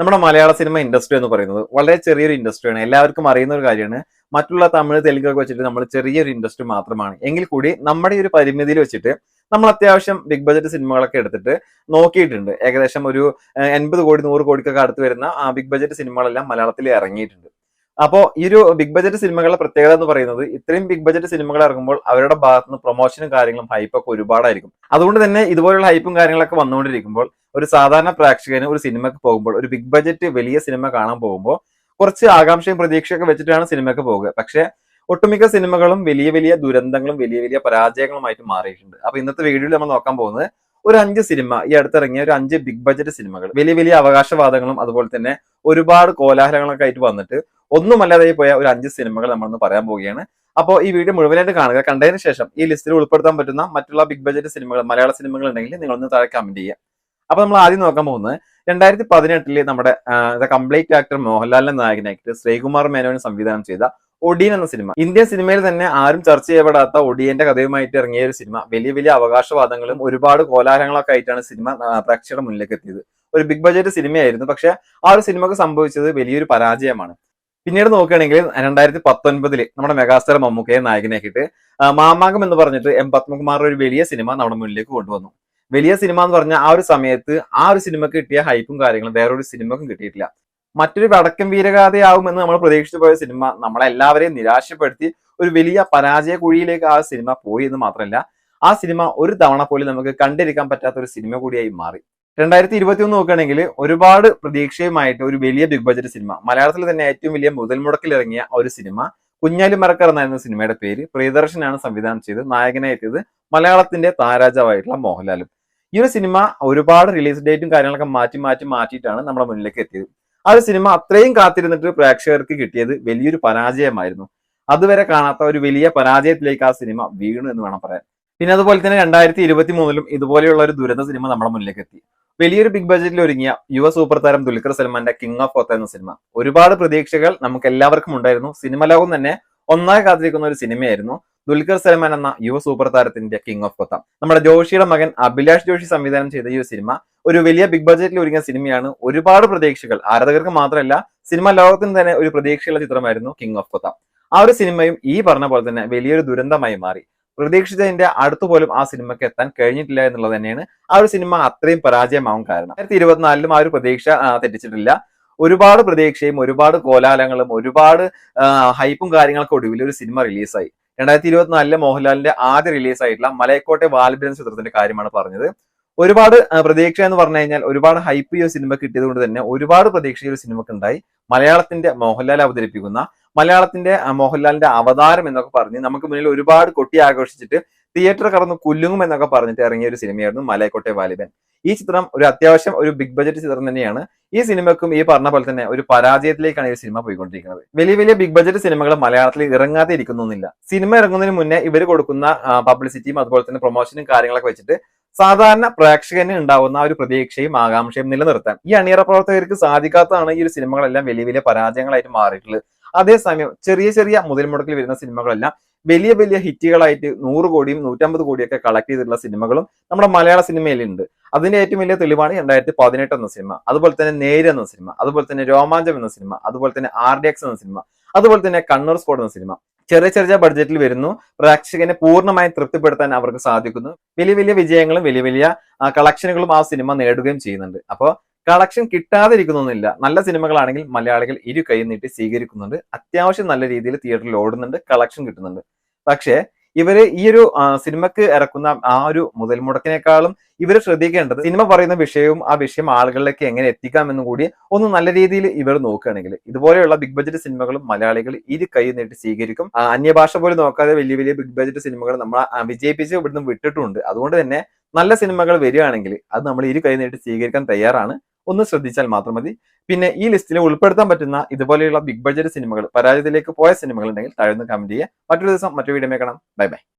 നമ്മുടെ മലയാള cinema industry എന്ന് പറയുന്നത് വളരെ ചെറിയൊരു ഇൻഡസ്ട്രിയാണ്. എല്ലാവർക്കും അറിയുന്ന ഒരു കാര്യമാണ്. മറ്റുള്ള തമിഴ് തെലുങ്കൊക്കെ വെച്ചിട്ട് നമ്മൾ ചെറിയൊരു ഇൻഡസ്ട്രി മാത്രമാണ്. എങ്കിൽ കൂടി നമ്മുടെ ഒരു പരിമിതിയിൽ വെച്ചിട്ട് നമ്മൾ അത്യാവശ്യം ബിഗ് ബജറ്റ് സിനിമകളൊക്കെ എടുത്തിട്ട് നോക്കിയിട്ടുണ്ട്. ഏകദേശം ഒരു എൺപത് കോടി നൂറ് കോടിക്കൊക്കെ അടുത്ത് വരുന്ന ആ ബിഗ് ബജറ്റ് സിനിമകളെല്ലാം മലയാളത്തിൽ ഇറങ്ങിയിട്ടുണ്ട്. അപ്പോൾ ഈ ഒരു ബിഗ് ബജറ്റ് സിനിമകളുടെ പ്രത്യേകത എന്ന് പറയുന്നത് ഇത്രയും ബിഗ് ബജറ്റ് സിനിമകൾ ഇറങ്ങുമ്പോൾ അവരുടെ ഭാഗത്ത് നിന്ന് പ്രൊമോഷനും കാര്യങ്ങളും ഹൈപ്പൊക്കെ ഒരുപാടായിരിക്കും. അതുകൊണ്ട് തന്നെ ഇതുപോലുള്ള ഹൈപ്പും കാര്യങ്ങളൊക്കെ വന്നുകൊണ്ടിരിക്കുമ്പോൾ ഒരു സാധാരണ പ്രേക്ഷകന് ഒരു സിനിമക്ക് പോകുമ്പോൾ ഒരു ബിഗ് ബജറ്റ് വലിയ സിനിമ കാണാൻ പോകുമ്പോൾ കുറച്ച് ആകാംക്ഷയും പ്രതീക്ഷയൊക്കെ വെച്ചിട്ടാണ് സിനിമയ്ക്ക് പോകുക പക്ഷേ ഒട്ടുമിക്ക സിനിമകളും വലിയ വലിയ ദുരന്തങ്ങളും വലിയ വലിയ പരാജയങ്ങളുമായിട്ട് മാറിയിട്ടുണ്ട്. അപ്പൊ ഇന്നത്തെ വീഡിയോയിൽ നമ്മൾ നോക്കാൻ പോകുന്നത് ഒരു അഞ്ച് സിനിമ ഈ അടുത്തിറങ്ങിയ ഒരു അഞ്ച് ബിഗ് ബജറ്റ് സിനിമകൾ. വലിയ വലിയ അവകാശവാദങ്ങളും അതുപോലെ തന്നെ ഒരുപാട് കോലാഹലങ്ങളൊക്കെ ആയിട്ട് വന്നിട്ട് ഒന്നുമല്ലാതെ പോയ ഒരു അഞ്ച് സിനിമകൾ നമ്മളൊന്ന് പറയാൻ പോവുകയാണ്. അപ്പോൾ ഈ വീഡിയോ മുഴുവനായിട്ട് കാണുക. കണ്ടതിന് ശേഷം ഈ ലിസ്റ്റിൽ ഉൾപ്പെടുത്താൻ പറ്റുന്ന മറ്റുള്ള ബിഗ് ബജറ്റ് സിനിമകൾ മലയാള സിനിമകൾ ഉണ്ടെങ്കിൽ നിങ്ങളൊന്ന് താഴെ കമന്റ് ചെയ്യുക. അപ്പൊ നമ്മൾ ആദ്യം നോക്കാൻ പോകുന്നത് രണ്ടായിരത്തി പതിനെട്ടിൽ നമ്മുടെ ദ കംപ്ലീറ്റ് ആക്ടർ മോഹൻലാലിന്റെ നായകനായിട്ട് ശ്രീകുമാർ മേനോന് സംവിധാനം ചെയ്ത ഒടിയൻ എന്ന സിനിമ. ഇന്ത്യൻ സിനിമയിൽ തന്നെ ആരും ചർച്ച ചെയ്യപ്പെടാത്ത ഒഡിയന്റെ കഥയുമായിട്ട് ഇറങ്ങിയ ഒരു സിനിമ. വലിയ വലിയ അവകാശവാദങ്ങളും ഒരുപാട് കോലാഹലങ്ങളൊക്കെ ആയിട്ടാണ് സിനിമ പ്രേക്ഷകരുടെ മുന്നിലേക്ക് എത്തിയത്. ഒരു ബിഗ് ബജറ്റ് സിനിമയായിരുന്നു. പക്ഷെ ആ ഒരു സിനിമക്ക് സംഭവിച്ചത് വലിയൊരു പരാജയമാണ്. പിന്നീട് നോക്കുകയാണെങ്കിൽ രണ്ടായിരത്തി പത്തൊൻപതിൽ നമ്മുടെ മെഗാസ്റ്റാർ മമ്മൂക്കയെ നായകനാക്കിയിട്ട് മാമാങ്കം എന്ന് പറഞ്ഞിട്ട് എം പത്മകുമാർ ഒരു വലിയ സിനിമ നമ്മുടെ മുന്നിലേക്ക് കൊണ്ടുവന്നു. വലിയ സിനിമ എന്ന് പറഞ്ഞാൽ ആ ഒരു സമയത്ത് ആ ഒരു സിനിമക്ക് കിട്ടിയ ഹൈപ്പും കാര്യങ്ങളും വേറൊരു സിനിമക്കും കിട്ടിയിട്ടില്ല. മറ്റൊരു വടക്കൻ വീരഗാഥയാവുമെന്ന് നമ്മൾ പ്രതീക്ഷിച്ചു പോയ സിനിമ നമ്മളെല്ലാവരെയും നിരാശപ്പെടുത്തി ഒരു വലിയ പരാജയ കുഴിയിലേക്ക് ആ സിനിമ പോയി എന്ന് മാത്രമല്ല ആ സിനിമ ഒരു തവണ പോലും നമുക്ക് കണ്ടിരിക്കാൻ പറ്റാത്ത ഒരു സിനിമ കൂടിയായി മാറി. രണ്ടായിരത്തി ഇരുപത്തി ഒന്ന് നോക്കുകയാണെങ്കിൽ ഒരുപാട് പ്രതീക്ഷയുമായിട്ട് ഒരു വലിയ ബിഗ് ബജറ്റ് സിനിമ. മലയാളത്തിൽ തന്നെ ഏറ്റവും വലിയ മുതൽ മുടക്കിൽ ഇറങ്ങിയ ഒരു സിനിമ കുഞ്ഞാലി മറക്കർ എന്നായിരുന്നു സിനിമയുടെ പേര് പ്രിയദർശനാണ് സംവിധാനം ചെയ്ത് നായകനായിട്ടത് മലയാളത്തിന്റെ താരാജാവായിട്ടുള്ള മോഹൻലാലും. ഈ ഒരു സിനിമ ഒരുപാട് റിലീസ് ഡേറ്റും കാര്യങ്ങളൊക്കെ മാറ്റി മാറ്റി മാറ്റിയിട്ടാണ് നമ്മുടെ മുന്നിലേക്ക് എത്തിയത്. ആ ഒരു സിനിമ അത്രയും കാത്തിരുന്നിട്ട് പ്രേക്ഷകർക്ക് കിട്ടിയത് വലിയൊരു പരാജയമായിരുന്നു. അതുവരെ കാണാത്ത ഒരു വലിയ പരാജയത്തിലേക്ക് ആ സിനിമ വീണു എന്ന് വേണം പറയാൻ. പിന്നെ അതുപോലെ തന്നെ രണ്ടായിരത്തി ഇരുപത്തി മൂന്നിലും ഇതുപോലെയുള്ള ഒരു ദുരന്ത സിനിമ നമ്മുടെ മുന്നിലേക്ക് എത്തി. വലിയൊരു ബിഗ് ബജറ്റിൽ ഒരുങ്ങിയ യുവ സൂപ്പർ താരം ദുൽഖർ സൽമാന്റെ കിങ് ഓഫ് കോത്ത എന്ന സിനിമ ഒരുപാട് പ്രതീക്ഷകൾ നമുക്ക് എല്ലാവർക്കും ഉണ്ടായിരുന്നു. സിനിമ ലോകം തന്നെ ഒന്നായി കാത്തിരിക്കുന്ന ഒരു സിനിമയായിരുന്നു ദുൽഖർ സൽമാൻ എന്ന യുവ സൂപ്പർ താരത്തിന്റെ കിങ് ഓഫ് കൊത്ത നമ്മുടെ ജോഷിയുടെ മകൻ അഭിലാഷ് ജോഷി സംവിധാനം ചെയ്ത ഈ സിനിമ ഒരു വലിയ ബിഗ് ബജറ്റിൽ ഒരുങ്ങിയ സിനിമയാണ് ഒരുപാട് പ്രതീക്ഷകൾ. ആരാധകർക്ക് മാത്രമല്ല സിനിമ ലോകത്തിന് തന്നെ ഒരു പ്രതീക്ഷയുള്ള ചിത്രമായിരുന്നു കിങ് ഓഫ് കൊത്ത ആ ഒരു സിനിമയും ഈ പറഞ്ഞ പോലെ തന്നെ വലിയൊരു ദുരന്തമായി മാറി. പ്രതീക്ഷിച്ചതിന്റെ അടുത്ത് പോലും ആ സിനിമയ്ക്ക് എത്താൻ കഴിഞ്ഞിട്ടില്ല എന്നുള്ളത് തന്നെയാണ്. ആ ഒരു സിനിമ അത്രയും പരാജയമാവും കാരണം. രണ്ടായിരത്തി ഇരുപത്തിനാലിലും ആ ഒരു പ്രതീക്ഷ തെറ്റിച്ചിട്ടില്ല. ഒരുപാട് പ്രതീക്ഷയും ഒരുപാട് കോലാലങ്ങളും ഒരുപാട് ഹൈപ്പും കാര്യങ്ങളൊക്കെ ഒടുവിൽ ഒരു സിനിമ റിലീസായി രണ്ടായിരത്തി ഇരുപത്തിനാലിലെ മോഹൻലാലിന്റെ ആദ്യ റിലീസായിട്ടുള്ള മലയക്കോട്ടെ വാൽബിരൻ ചിത്രത്തിന്റെ കാര്യമാണ് പറഞ്ഞത്. ഒരുപാട് പ്രതീക്ഷ എന്ന് പറഞ്ഞു കഴിഞ്ഞാൽ ഒരുപാട് ഹൈപ്പ് ഈ സിനിമ കിട്ടിയത് കൊണ്ട് തന്നെ ഒരുപാട് പ്രതീക്ഷ ഈ ഒരു സിനിമക്ക് ഉണ്ടായി. മലയാളത്തിന്റെ മോഹൻലാൽ അവതരിപ്പിക്കുന്ന മലയാളത്തിന്റെ മോഹൻലാലിന്റെ അവതാരം എന്നൊക്കെ പറഞ്ഞ് നമുക്ക് മുന്നിൽ ഒരുപാട് കൊട്ടി ആഘോഷിച്ചിട്ട് തിയേറ്റർ കടന്ന് കുല്ലുങ്ങും എന്നൊക്കെ പറഞ്ഞിട്ട് ഇറങ്ങിയ ഒരു സിനിമയായിരുന്നു മലയക്കോട്ടെ വാലിബൻ. ഈ ചിത്രം ഒരു അത്യാവശ്യം ഒരു ബിഗ് ബജറ്റ് ചിത്രം തന്നെയാണ്. ഈ സിനിമക്കും ഈ പറഞ്ഞ പോലെ തന്നെ ഒരു പരാജയത്തിലേക്കാണ് ഈ സിനിമ പോയിക്കൊണ്ടിരിക്കുന്നത്. വലിയ വലിയ ബിഗ് ബജറ്റ് സിനിമകൾ മലയാളത്തിൽ ഇറങ്ങാതെ ഇരിക്കുന്നൊന്നുമില്ല സിനിമ ഇറങ്ങുന്നതിന് മുന്നേ ഇവർ കൊടുക്കുന്ന പബ്ലിസിറ്റിയും അതുപോലെ തന്നെ പ്രൊമോഷനും കാര്യങ്ങളൊക്കെ വെച്ചിട്ട് സാധാരണ പ്രേക്ഷകന് ഉണ്ടാവുന്ന ആ ഒരു പ്രതീക്ഷയും ആകാംക്ഷയും നിലനിർത്താൻ. ഈ അണിയറ പ്രവർത്തകർക്ക് സാധിക്കാത്തതാണ് ഈ ഒരു സിനിമകളെല്ലാം വലിയ വലിയ പരാജയങ്ങളായിട്ട് മാറിയിട്ടുള്ളത്. അതേസമയം ചെറിയ ചെറിയ മുതൽ മുടക്കിൽ വരുന്ന സിനിമകളെല്ലാം വലിയ വലിയ ഹിറ്റുകളായിട്ട് നൂറ് കോടിയും നൂറ്റമ്പത് കോടിയൊക്കെ കളക്ട് ചെയ്തിട്ടുള്ള സിനിമകളും നമ്മുടെ മലയാള സിനിമയിലുണ്ട്. അതിന്റെ ഏറ്റവും വലിയ തെളിവാണ് രണ്ടായിരത്തി പതിനെട്ട് എന്ന സിനിമ. അതുപോലെ തന്നെ നേര് എന്ന സിനിമ. അതുപോലെ തന്നെ രോമാഞ്ചം എന്ന സിനിമ. അതുപോലെ തന്നെ ആർ ഡി എക്സ് എന്ന സിനിമ. അതുപോലെ തന്നെ കണ്ണൂർ സ്കോഡ് എന്ന സിനിമ. ചെറിയ ചെറിയ ബഡ്ജറ്റിൽ വരുന്നു. പ്രേക്ഷകനെ പൂർണമായും തൃപ്തിപ്പെടുത്താൻ അവർക്ക് സാധിക്കുന്നു. വലിയ വലിയ വിജയങ്ങളും വലിയ വലിയ കളക്ഷനുകളും ആ സിനിമ നേടുകയും ചെയ്യുന്നുണ്ട്. അപ്പോൾ കളക്ഷൻ കിട്ടാതിരിക്കുന്നൊന്നുമില്ല. നല്ല സിനിമകളാണെങ്കിൽ മലയാളികൾ ഇരു കൈ നീട്ടി സ്വീകരിക്കുന്നുണ്ട്. അത്യാവശ്യം നല്ല രീതിയിൽ തിയേറ്ററിൽ ഓടുന്നുണ്ട് കളക്ഷൻ കിട്ടുന്നുണ്ട്. പക്ഷേ ഇവർ ഈ ഒരു സിനിമക്ക് ഇറക്കുന്ന ആ ഒരു മുതൽ മുടക്കിനേക്കാളും ഇവർ ശ്രദ്ധിക്കേണ്ടത് സിനിമ പറയുന്ന വിഷയവും ആ വിഷയം ആളുകളിലേക്ക് എങ്ങനെ എത്തിക്കാമെന്നും കൂടി ഒന്ന് നല്ല രീതിയിൽ ഇവർ നോക്കുകയാണെങ്കിൽ ഇതുപോലെയുള്ള ബിഗ് ബജറ്റ് സിനിമകളും മലയാളികൾ ഇരു കൈ നീട്ടി സ്വീകരിക്കും. അന്യഭാഷ പോലും നോക്കാതെ വലിയ വലിയ ബിഗ് ബജറ്റ് സിനിമകൾ നമ്മൾ വിജയിപ്പിച്ച് ഇവിടുന്ന് വിട്ടിട്ടുണ്ട്. അതുകൊണ്ട് തന്നെ നല്ല സിനിമകൾ വരികയാണെങ്കിൽ അത് നമ്മൾ ഇരു കൈ നീട്ടി സ്വീകരിക്കാൻ തയ്യാറാണ്. ഒന്ന് ശ്രദ്ധിച്ചാൽ മാത്രം മതി. പിന്നെ ഈ ലിസ്റ്റിൽ ഉൾപ്പെടുത്താൻ പറ്റുന്ന ഇതുപോലെയുള്ള ബിഗ് ബഡ്ജറ്റ് സിനിമകൾ പരാജയത്തിലേക്ക് പോയ സിനിമകൾ ഉണ്ടെങ്കിൽ താഴെ കമന്റ് ചെയ്യുക. മറ്റൊരു ദിവസം മറ്റൊരു വീഡിയോ കാണാം. Bye bye.